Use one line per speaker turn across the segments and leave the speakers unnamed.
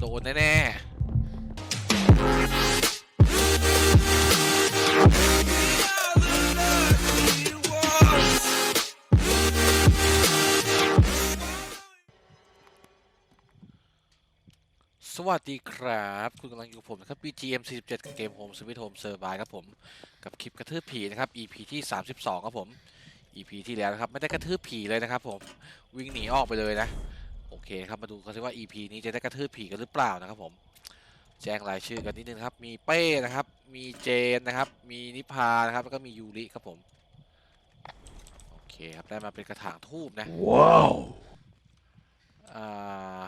โดนแน่สวัสดีครับ คุณกำลังอยู่กับผมนะครับ BGM 47กับเกม Home Sweet Home Survive ครับผม กับคลิปกระทืบผีนะครับ EP ที่ 32 ครับผม EP ที่แล้วนะครับ ไม่ได้กระทืบผีเลยนะครับผม วิ่งหนีออกไปเลยนะ เคครับมาดูกันสิว่า EP นี้จะได้กระทืบผีกันหรือเปล่านะครับผมแจ้งรายชื่อกันนิดนึงครับ มีเป้นะครับ มีเจนนะครับ มีนิพานะครับ แล้วก็มียูริครับผม โอเคครับ ได้มาเป็นกระถางทูบนะ
ว้าว
อ่า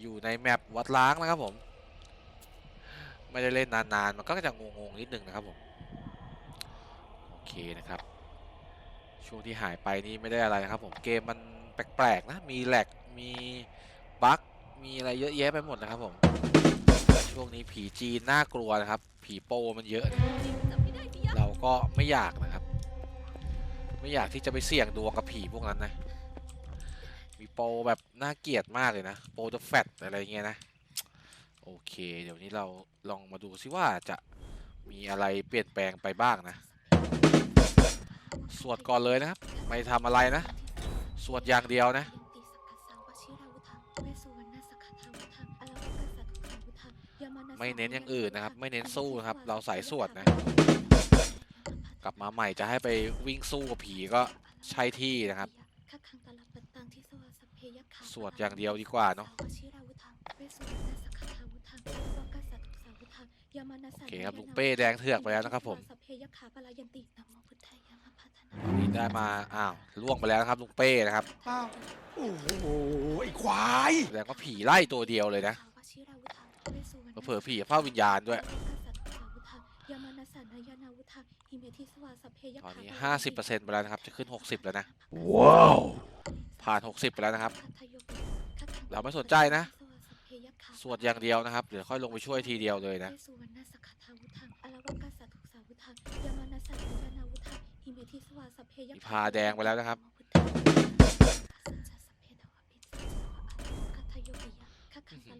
อยู่ในแมปวัดล้างนะครับผม ไม่ได้เล่นนานๆ มันก็จะงงๆนิดนึงนะครับผม โอเคนะครับ ช่วงที่หายไปนี่ไม่ได้อะไรนะครับผม เกมมันแปลกๆนะ มีแหลก มีบั๊กมีอะไรเยอะแยะไปหมดนะครับผม ช่วงนี้ผีจีนน่ากลัวนะครับ ผีโปมันเยอะ เราก็ไม่อยากนะครับ ไม่อยากที่จะไปเสี่ยงดวงกับผีพวกนั้นนะ มีโปแบบน่าเกลียดมากเลยนะ โปรเดอะแฟตอะไรเงี้ยนะ โอเค เดี๋ยวนี้เราลองมาดูซิว่าจะมีอะไรเปลี่ยนแปลงไปบ้างนะ สวดก่อนเลยนะครับ ไม่ทำอะไรนะ สวดอย่างเดียวนะ ไม่เน้นอย่างอื่นนะครับ ไม่เน้นสู้นะครับ เราใส่สวดนะ กลับมาใหม่จะให้ไปวิ่งสู้กับผีก็ใช่ที่นะครับ สวดอย่างเดียวดีกว่าเนาะโอเคครับลุงเป้แดงเถือกไปแล้วนะครับผมตอนนี้ได้มา อ้าวล่วงไปแล้วนะครับลุงเป้นะครับ
อ้าวโอ้โหไอ้ควาย
แสดงว่าผีไล่ตัวเดียวเลยนะ เผลอๆผีเฝ้าวิญญาณด้วยตอนนี้50%ไปแล้วนะครับ จะขึ้น60แล้วนะ
ว้าว
ผ่าน60ไปแล้วนะครับ เราไม่สนใจนะ สวดอย่างเดียวนะครับ เดี๋ยวค่อยลงไปช่วยทีเดียวเลยนะมีพาแดงไปแล้วนะครับ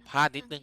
พลาดนิดนึง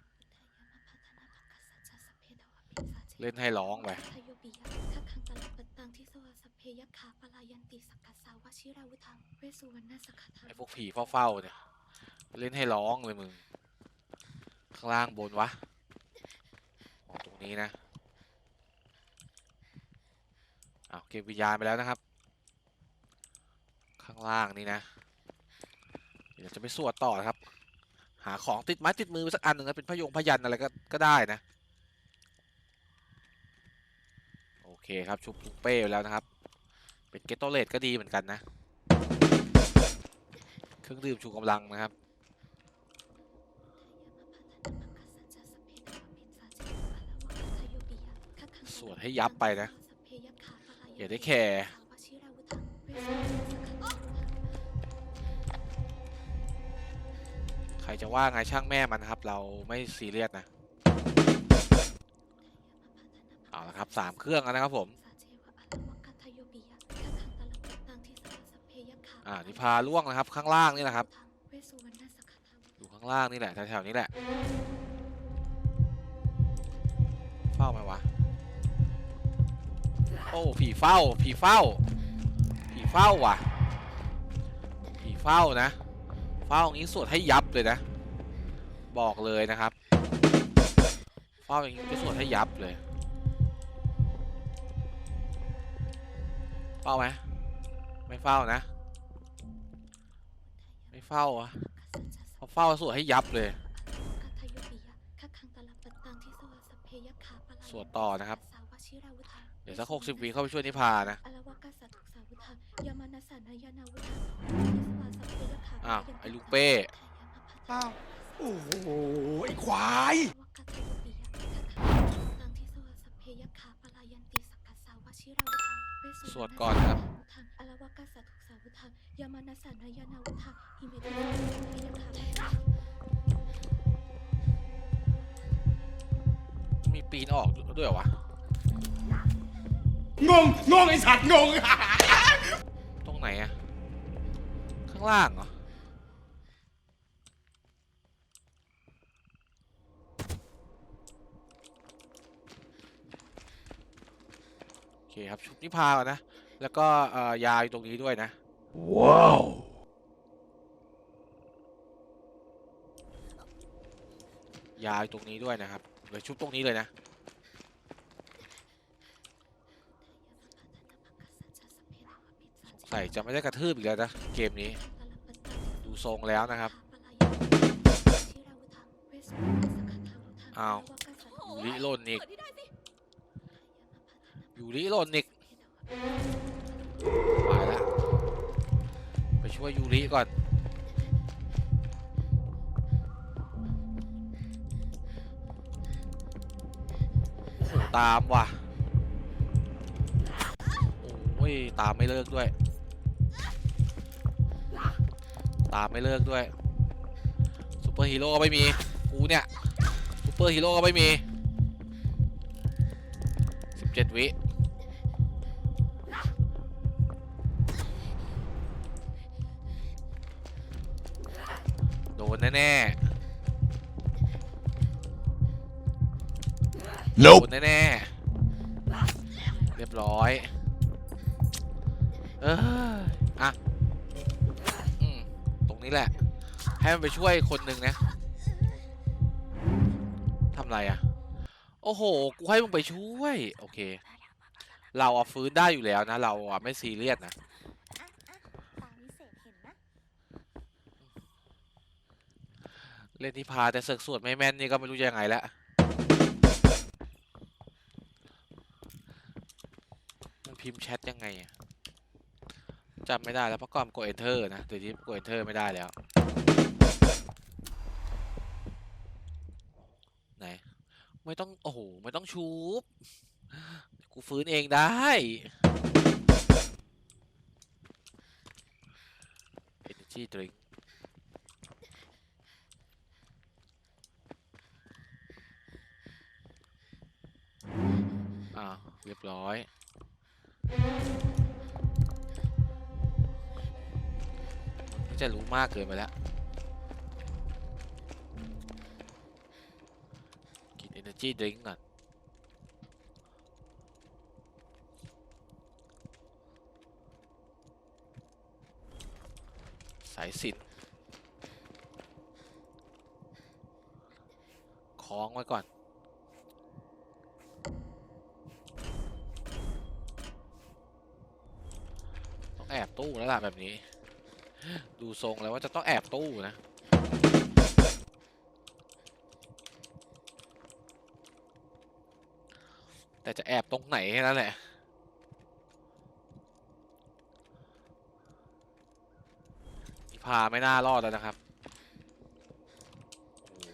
เล่นให้ร้องไปไอ้พวกผีเฝ้าๆเนี่ย เล่นให้ร้องเลยมึง ข้างล่างบนวะอ๋อตรงนี้นะอ้าวเก็บวิญญาณไปแล้วนะครับ ข้างล่างนี่นะ เดี๋ยวจะไปสวดต่อนะครับ หาของติดไม้ติดมือไปสักอันหนึ่งนะเป็นพยงพยันอะไรก็ก็ได้นะ โอ เคครับชุบลุงเป้ไปแล้วนะครับ เป็นเกตโตเลตก็ดีเหมือนกันนะ เครื่องดื่มชูกำลังนะครับสวดให้ยับไปนะ อย่าได้แคร์ใครจะว่าไงช่างแม่มันครับ เราไม่ซีเรียสนะ เอาละครับสามเครื่องแล้วนะครับผมอ่านิพาล่วงนะครับข้างล่างนี่แหละครับอยู่ข้างล่างนี่แหละแถวๆนี้แหละเฝ้าไหมวะโอ้ผีเฝ้าผีเฝ้าผีเฝ้าว่ะผีเฝ้านะเฝ้าอย่างนี้สวดให้ยับเลยนะ บอกเลยนะครับเฝ้าอย่างนี้จะสวดให้ยับเลย เฝ้าไหมไม่เฝ้านะ ไม่เฝ้าอะพอเฝ้าสวดให้ยับเลย สวดต่อนะครับ เดี๋ยวสักหกสิบวิเข้าไปช่วยนิพานะอ้าวไอ้ลูกเป้
อ้าวโอ้โหไอ้ควาย
สวดก่อนครับ
อลาวากาสาทุกสาวุธังยามานาสานายานาวุธังหิเมตุยาคา
มีปีนออกด้วยเหรอวะ
งง งงไอสัตว์งง
ตรงไหนอะข้างล่างเหรอ โอ เคครับชุบนิพาก่อนนะ แล้วก็เอ่อยาอยู่ตรงนี้ด้วยนะ
ว้าว
ยาอยู่ตรงนี้ด้วยนะครับเดี๋ยวชุบตรงนี้เลยนะสงสัยจะไม่ได้กระทืบอีกแล้วนะ เกมนี้ ดูทรงแล้วนะครับอ้าวยูริโลนอีก ยูริโลนอีกไปละไปช่วยยูริก่อนโอ้โหตามว่ะ โอ้ย ตามไม่เลิกด้วย ตามไม่เลิกด้วยซูเปอร์ฮีโร่ก็ไม่มี กูเนี่ยซูเปอร์ฮีโร่ก็ไม่มี 17 วิ แน่ๆโด
nope
นแน่ๆ เรียบร้อย เอออะอืมตรงนี้แหละ ให้มันไปช่วยคนหนึ่งนะทำไรอะ โอ้โห กูให้มึงไปช่วย โอเค เราอะฟื้นได้อยู่แล้วนะ เราอะไม่ซีเรียสนะ
ตาวิเศษเห็นนะ
เล่นที่พาแต่เสือกสวดไม่แม่นนี่ก็ไม่รู้จะยังไงแล้วมันพิมพ์แชทยังไงอะจำไม่ได้แล้วเพราะก่อนกด enter นะเดี๋ยวนี้กด enter ไม่ได้แล้ว ไหน ไม่ต้อง โอ้โห ไม่ต้องชูบกูฟื้นเองได้ energy drink อ้าว เรียบร้อยจะรู้มากเกินไปแล้วกิน energy drink ก่อนสายสินคล้องไว้ก่อน ตู้แล้วล่ะแบบนี้ ดูทรงแล้วว่าจะต้องแอบตู้นะแต่จะแอบตรงไหนแค่นั้นแหละนิพาไม่น่ารอดแล้วนะครับ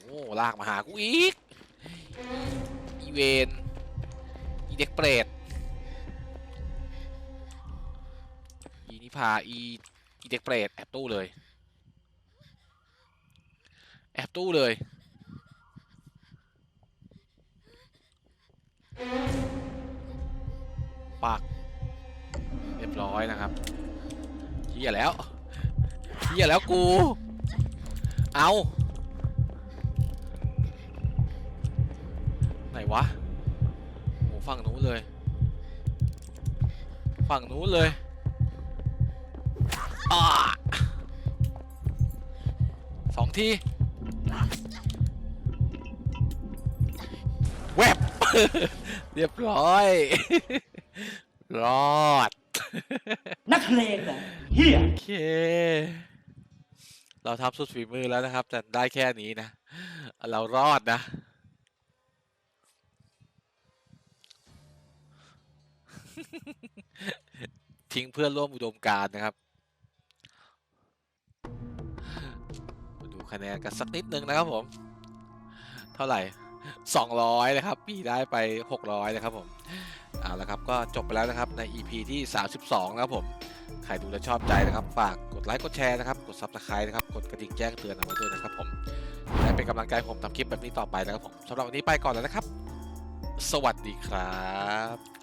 โอ้ลากมาหากูอีก อีเวน อีเด็กเปรต พาอีอีเด็กเปรตแอบตู้เลย แอบตู้เลยปักเรียบร้อยนะครับเฮียแล้วเฮียแล้วกู เอาไหนวะโหฝั่งนู้นเลย ฝั่งนู้นเลย องทีแวบ เรียบร้อย รอด
นักเลงเหรอเฮีย
โอเค เราทำสุดฝีมือแล้วนะครับ แต่ได้แค่นี้นะ เรารอดนะ ทิ้งเพื่อนร่วมอุดมการณ์นะครับ คะแนนกันสักนิดนึงนะครับผม เท่าไหร่ 200เลยครับปีได้ไป 600เลยครับผมเอาละครับก็จบไปแล้วนะครับใน EP ที่ 32 นะครับผมใครดูแลชอบใจนะครับ ฝากกดไลค์กดแชร์นะครับ กด Subscribe นะครับ กดกระดิ่งแจ้งเตือนเอาไว้ด้วยนะครับผมและเป็นกำลังใจผมทำคลิปแบบนี้ต่อไปนะครับผมสำหรับวันนี้ไปก่อนแล้วนะครับ สวัสดีครับ